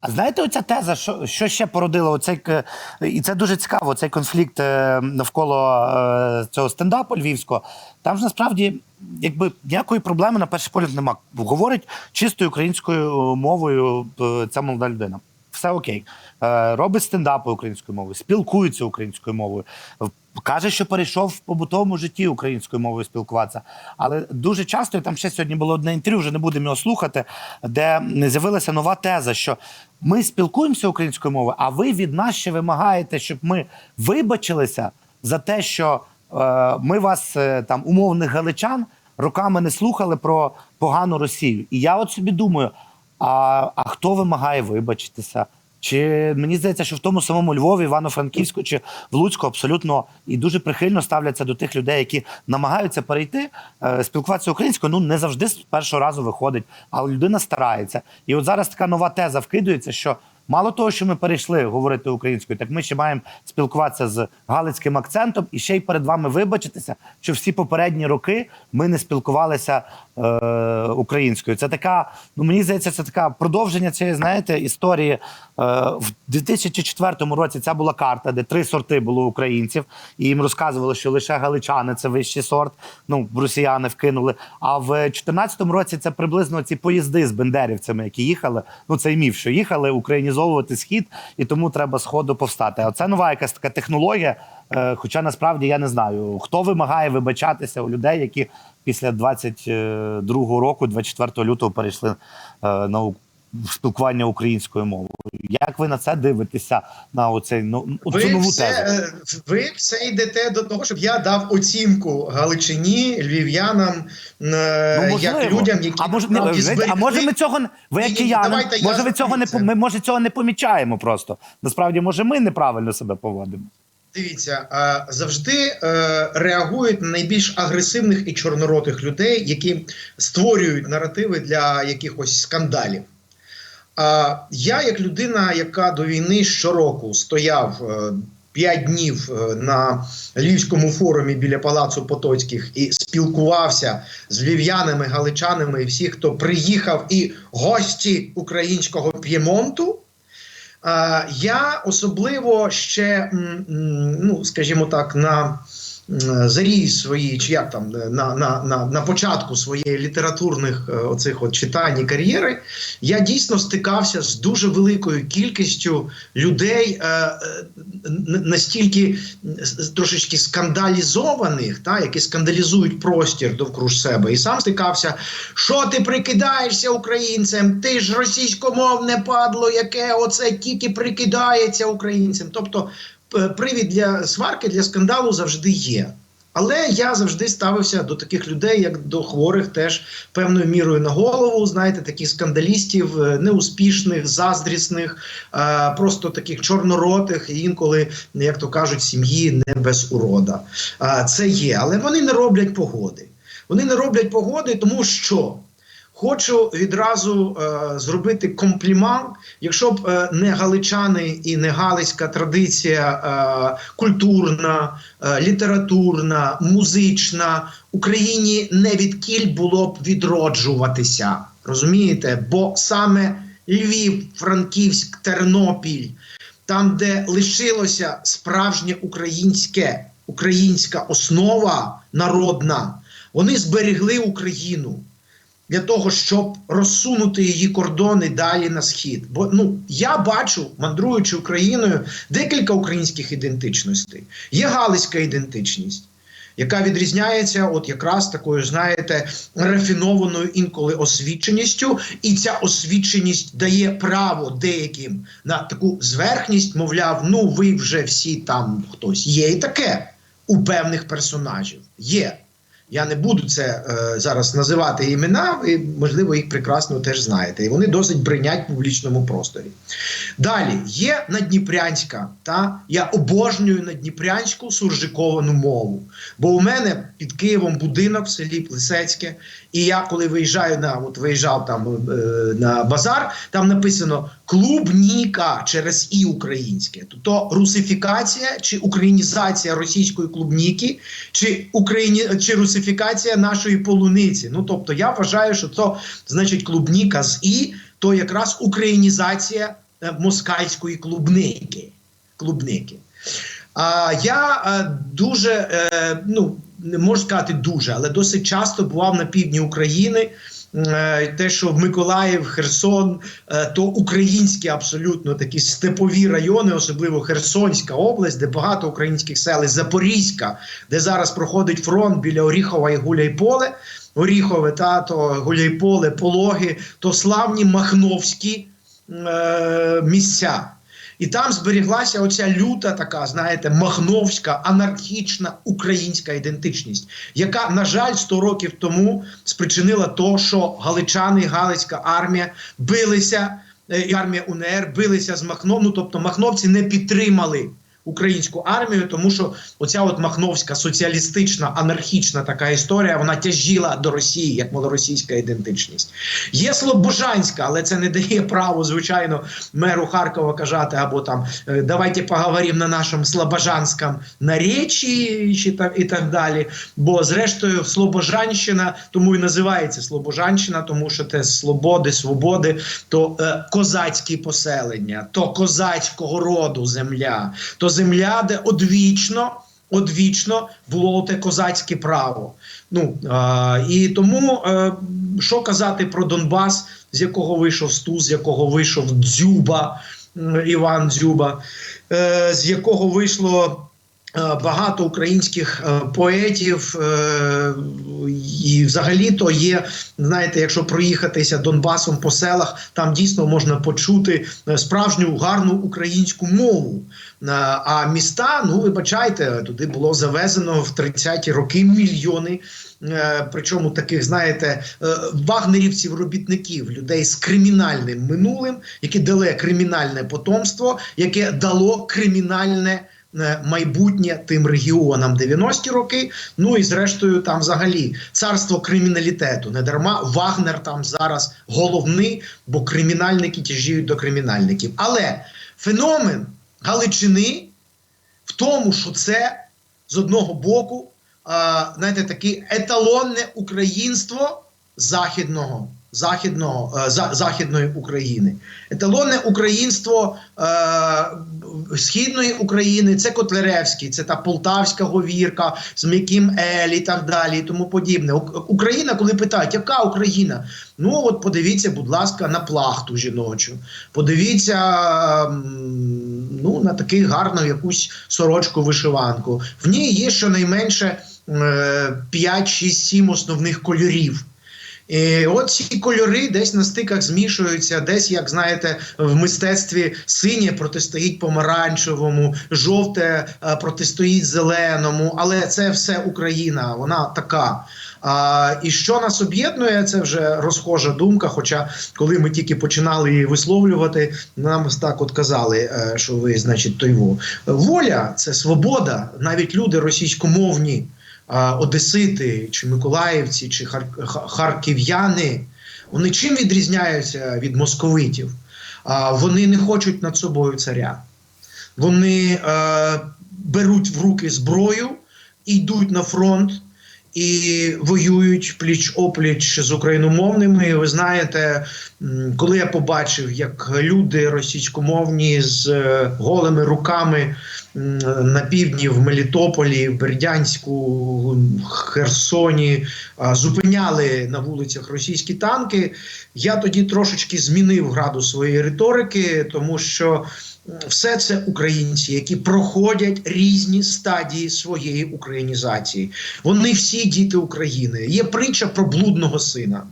А знаєте, оця теза, що, що ще породило оцей і це дуже цікаво, цей конфлікт е, навколо е, цього стендапу львівського. Там ж насправді якби ніякої проблеми на перший погляд нема. Говорить чистою українською мовою е, ця молода людина. Все окей. Е, робить стендапи українською мовою, спілкується українською мовою. Каже, що перейшов в побутовому житті українською мовою спілкуватися. Але дуже часто і там ще сьогодні було одне інтерв'ю, вже не будемо його слухати, де з'явилася нова теза, що ми спілкуємося українською мовою, а ви від нас ще вимагаєте, щоб ми вибачилися за те, що е, ми вас е, там умовних галичан роками не слухали про погану Росію. І я от собі думаю: а, а хто вимагає вибачитися? Чи мені здається, що в тому самому Львові, Івано-Франківську чи в Луцьку абсолютно і дуже прихильно ставляться до тих людей, які намагаються перейти, е, спілкуватися українською. Ну не завжди з першого разу виходить, але людина старається. І от зараз така нова теза вкидується, що мало того, що ми перейшли говорити українською, так ми ще маємо спілкуватися з галицьким акцентом і ще й перед вами вибачитися, що всі попередні роки ми не спілкувалися е, українською. Це така, ну мені здається, це така продовження цієї, знаєте, історії. Е, в 2004 році ця була карта, де три сорти було українців, і їм розказували, що лише галичани це вищий сорт. Ну, росіяни вкинули. А в 2014 році це приблизно ці поїзди з бендерівцями, які їхали. Ну це й міф, що їхали українізовувати схід, і тому треба сходу повстати. А це нова якась така технологія. Е, Хоча насправді я не знаю, хто вимагає вибачатися у людей, які після 22 року, 24 лютого, перейшли е, на спілкування українською мовою. Як ви на це дивитеся на оцей ну Ви нову все, тезу? е, ви все йдете до того, щоб я дав оцінку Галичині, львів'янам, е, як людям, які Ну, а може, не, ви- а може ми цього ви як кияни, давайте я може ви цього не ми може цього не помічаємо просто. Насправді, може, ми неправильно себе поводимо. Дивіться, е, завжди реагують на найбільш агресивних і чорноротих людей, які створюють наративи для якихось скандалів. Я, як людина, яка до війни щороку стояв е, п'ять днів е, на Львівському форумі біля Палацу Потоцьких і спілкувався з львів'янами, галичанами і всіх, хто приїхав, і гості українського П'ємонту. Е, Я особливо ще, ну скажімо так, на зарі своїй, чи як там е, на, на, на, на початку своєї літературних е, оцих от читань і кар'єри, я дійсно стикався з дуже великою кількістю людей, е, е, настільки трошечки скандалізованих, та, які скандалізують простір довкруж себе. І сам стикався, що ти прикидаєшся українцем? Ти ж російськомовне падло, яке оце тільки прикидається українцем. Тобто привід для сварки, для скандалу завжди є. Але я завжди ставився до таких людей, як до хворих, теж певною мірою на голову. Знаєте, таких скандалістів, е, неуспішних, заздрісних, е, просто таких чорноротих, і інколи, як то кажуть, сім'ї не без урода. Е, Це є, але вони не роблять погоди. Вони не роблять погоди, тому що хочу відразу е, зробити комплімент. Якщо б е, не галичани і не галицька традиція е, культурна, е, літературна, музична, Україні не від кіль було б відроджуватися. Розумієте? Бо саме Львів, Франківськ, Тернопіль, там, де лишилося справжнє українське, українська основа народна, вони зберегли Україну для того, щоб розсунути її кордони далі на схід. Бо ну я бачу, мандруючи Україною, декілька українських ідентичностей. Є галицька ідентичність. Яка відрізняється, от якраз такою, знаєте, рафінованою інколи освіченістю, і ця освіченість дає право деяким на таку зверхність, мовляв, ну ви вже всі там хтось. Є і таке у певних персонажів. Є. Я не буду це е, зараз називати імена, ви, можливо, їх прекрасно теж знаєте. І вони досить бринять в публічному просторі. Далі є надніпрянська, та я обожнюю надніпрянську суржиковану мову. Бо у мене під Києвом будинок в селі Плисецьке, і я, коли виїжджаю на от виїжджав там е, на базар, там написано клубніка через і українське. Тобто русифікація чи українізація російської клубніки, чи Україні чи русифікація нашої полуниці. Ну тобто, я вважаю, що це значить клубніка з і, то якраз українізація е, москальської клубники. клубники. А я е, дуже, е, ну не можу сказати дуже, але досить часто бував на півдні України. Е, Те, що Миколаїв, Херсон, е, то українські абсолютно такі степові райони, особливо Херсонська область, де багато українських сел, Запорізька, де зараз проходить фронт біля Оріхова і Гуляйполе. Оріхове, та то Гуляйполе, Пологи, то славні Махновські е, місця. І там зберіглася оця люта, така, знаєте, махновська, анархічна українська ідентичність, яка, на жаль, 100 років тому спричинила то, що галичани Галицька армія билися, е, і армія УНР билися з Махно. Ну, тобто махновці не підтримали українську армію, тому що оця от махновська соціалістична анархічна така історія вона тяжіла до Росії як малоросійська ідентичність. Є Слобожанська, але це не дає право, звичайно, меру Харкова казати або там е, давайте поговоримо на нашому слобожанському наречі чи так і так далі. Бо зрештою Слобожанщина тому і називається Слобожанщина, тому що це слободи, свободи, то е, козацькі поселення, то козацького роду земля, то земля, де одвічно. Одвічно було те козацьке право. Ну а, і тому е, що казати про Донбас, з якого вийшов Стус, з якого вийшов Дзюба, Іван Дзюба, е, з якого вийшло. Е, Багато українських е, поетів, е, і взагалі-то є, знаєте, якщо проїхатися Донбасом по селах, там дійсно можна почути справжню гарну українську мову. А міста, ну вибачайте, туди було завезено в 30-ті роки мільйони. Причому таких, знаєте, вагнерівців, робітників, людей з кримінальним минулим, які дали кримінальне потомство, яке дало кримінальне майбутнє тим регіонам 90-ті роки. Ну і зрештою, там взагалі царство криміналітету. Не дарма Вагнер там зараз головний, бо кримінальники тяжіють до кримінальників. Але феномен Галичини в тому, що це з одного боку, знаєте, таке еталонне українство західного. Західного е, західної України, еталонне українство е, східної України це Котляревський, це та полтавська говірка з м'яким ель і так далі, і тому подібне. Україна, коли питають, яка Україна? Ну от подивіться, будь ласка, на плахту жіночу. Подивіться ну, на таку гарну якусь сорочку вишиванку. В ній є щонайменше е, 5, 6, 7 основних кольорів. І от ці кольори десь на стиках змішуються, десь, як знаєте, в мистецтві синє протистоїть помаранчевому, жовте е, протистоїть зеленому, але це все Україна, вона така. А, і що нас об'єднує, це вже розхожа думка. Хоча, коли ми тільки починали її висловлювати, нам так от казали, е, що ви, значить, той во. Воля це свобода, навіть люди російськомовні одесити, чи миколаївці, чи хар- харків'яни, вони чим відрізняються від московитів? Вони не хочуть над собою царя. Вони е, беруть в руки зброю йдуть на фронт. І воюють пліч опліч з україномовними. Ви знаєте, коли я побачив, як люди російськомовні з е, голими руками на півдні в Мелітополі, в Бердянську, Херсоні зупиняли на вулицях російські танки, я тоді трошечки змінив градус своєї риторики, тому що все це українці, які проходять різні стадії своєї українізації. Вони всі діти України. Є притча про блудного сина.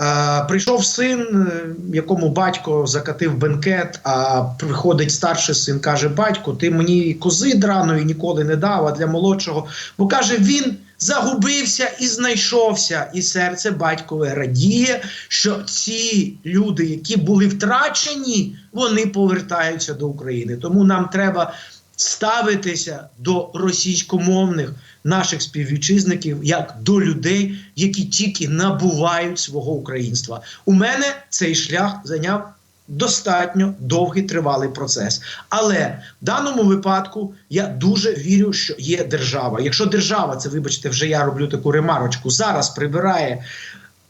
Е, прийшов син, е, якому батько закатив бенкет, а приходить старший син, каже: Батько, ти мені кози драної ніколи не дав, а для молодшого. Бо каже, він загубився і знайшовся. І серце батькове радіє, що ці люди, які були втрачені, вони повертаються до України. Тому нам треба ставитися до російськомовних наших співвітчизників як до людей, які тільки набувають свого українства. У мене цей шлях зайняв достатньо довгий тривалий процес. Але в даному випадку я дуже вірю, що є держава. Якщо держава, це вибачте, вже я роблю таку ремарочку, зараз прибирає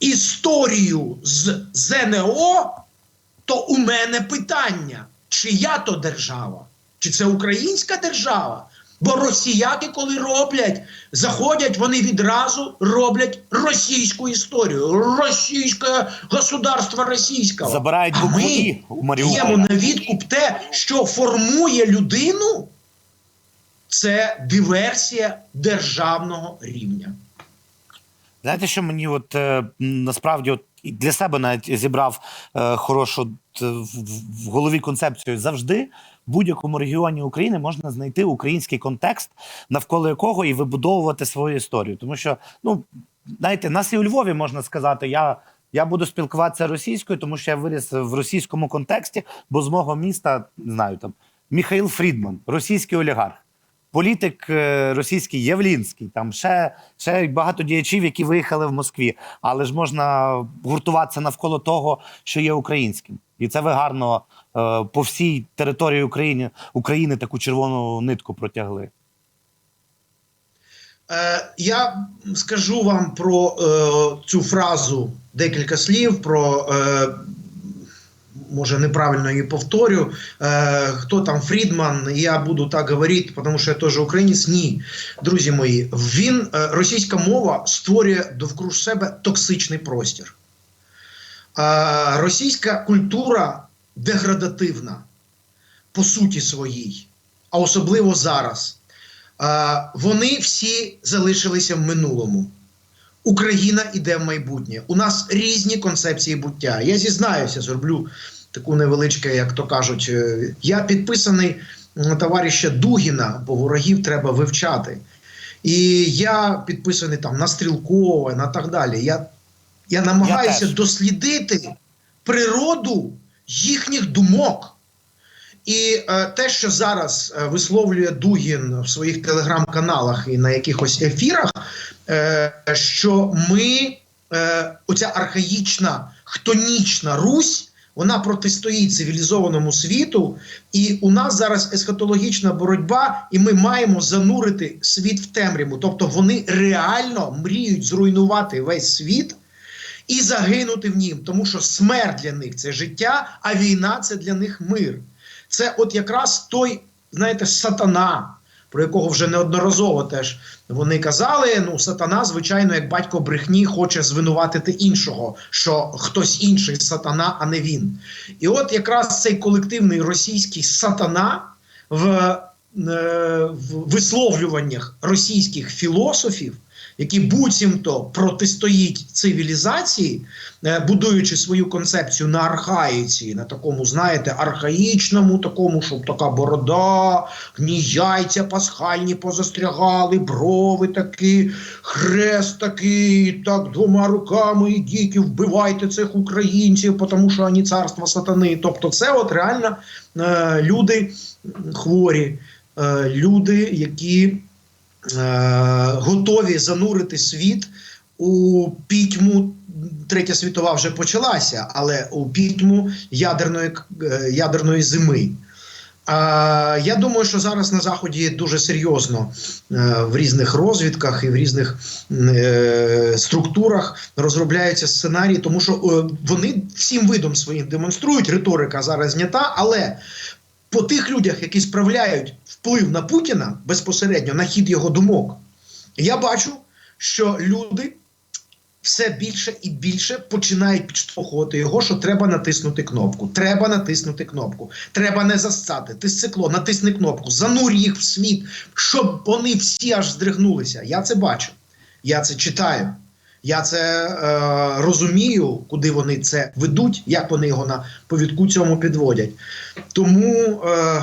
історію з ЗНО. то у мене питання: чия то держава? Чи це українська держава? Бо росіяки, коли роблять, заходять, вони відразу роблять російську історію. Російське государство російського. Забирають А ми у Маріуполі. На відкуп те, що формує людину, це диверсія державного рівня. Знаєте, що мені от е, насправді от для себе навіть зібрав е, хорошу в, в- в голові концепцію завжди. Будь-якому регіоні України можна знайти український контекст, навколо якого і вибудовувати свою історію. Тому що, ну знаєте, нас і у Львові можна сказати, я, я буду спілкуватися російською, тому що я виріс в російському контексті, бо з мого міста не знаю там Міхаїл Фрідман, російський олігарх політик е, російський Євлінський, там ще, ще багато діячів, які виїхали в Москві. Але ж можна гуртуватися навколо того, що є українським. І це ви гарно е, по всій території України, України таку червону нитку протягли. Е, я скажу вам про е, цю фразу декілька слів, про е, може неправильно її повторю. Е, хто там Фрідман? Я буду так говорити, тому що я теж українець. Ні, друзі мої, він е, російська мова створює довкруж себе токсичний простір. Е, російська культура деградативна по суті своїй, а особливо зараз. Е, вони всі залишилися в минулому. Україна іде в майбутнє. У нас різні концепції буття. Я зізнаюся, зроблю таку невеличку, як то кажуть. е, Я підписаний товариша Дугіна, бо ворогів треба вивчати. І я підписаний там на Стрілкова, на так далі. Я, я намагаюся теж. дослідити природу їхніх думок. І е, те, що зараз е, висловлює Дугін в своїх телеграм-каналах і на якихось ефірах, е, що ми, е, оця архаїчна хтонічна Русь, вона протистоїть цивілізованому світу, і у нас зараз есхатологічна боротьба, і ми маємо занурити світ в темряву. Тобто вони реально мріють зруйнувати весь світ і загинути в нім, тому що смерть для них це життя, а війна це для них мир. Це от якраз той, знаєте, сатана, про якого вже неодноразово теж вони казали. Ну, сатана, звичайно, як батько брехні, хоче звинуватити іншого, що хтось інший сатана, а не він. І от якраз цей колективний російський сатана в, е, в висловлюваннях російських філософів. Які буцімто протистоїть цивілізації, е, будуючи свою концепцію на архаїці, на такому, знаєте, архаїчному, такому, щоб така борода, ні яйця пасхальні позастрягали, брови такі, хрест такий, так двома руками ідіть і вбивайте цих українців, тому що вони царство сатани. Тобто, це от реально е, люди хворі, е, люди, які готові занурити світ у пітьму. Третя світова вже почалася, але у пітьму ядерної, е, ядерної зими. Я думаю, що зараз на Заході дуже серйозно е, в різних розвідках і в різних е, структурах розробляються сценарії, тому що е, вони всім видом своїм демонструють, риторика зараз знята, але по тих людях, які справляють вплив на Путіна безпосередньо на хід його думок, я бачу, що люди все більше і більше починають підштовхувати його, що треба натиснути кнопку. Треба натиснути кнопку. Треба не засцати. Ти цикло, натисни кнопку, занурь їх в світ, щоб вони всі аж здригнулися. Я це бачу. Я це читаю. Я це е, розумію, куди вони це ведуть, як вони його на повідку цьому підводять. Тому. Е,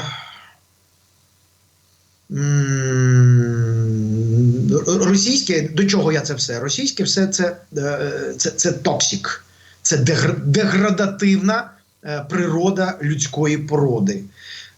російське, до чого я це все? Російське все це, е, це, це токсик, це дегр- деградативна е, природа людської породи.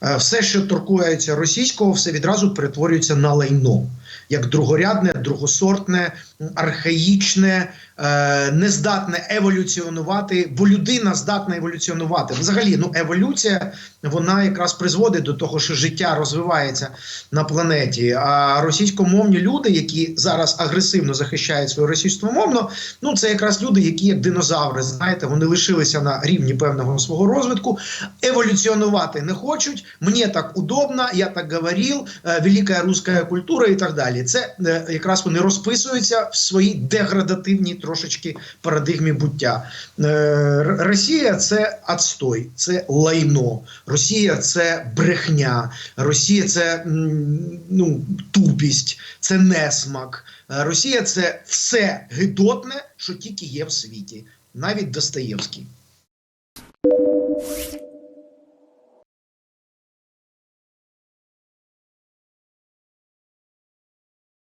Е, Все, що торкується російського, все відразу перетворюється на лайно, як другорядне, другосортне, архаїчне, е, нездатне еволюціонувати, бо людина здатна еволюціонувати. Взагалі, ну еволюція вона якраз призводить до того, що життя розвивається на планеті. А російськомовні люди, які зараз агресивно захищають своє російськомовно, ну це якраз люди, які як динозаври, знаєте, вони лишилися на рівні певного свого розвитку, еволюціонувати не хочуть. Мені так удобно, я так говорив, е, велика руська культура і так далі. Це е, якраз вони розписуються в своїй деградативній трошечки парадигмі буття. Е, Росія це отстой, це лайно. Росія це брехня, Росія це ну, тупість, це несмак. Е, Росія це все гидотне, що тільки є в світі, навіть Достоєвський.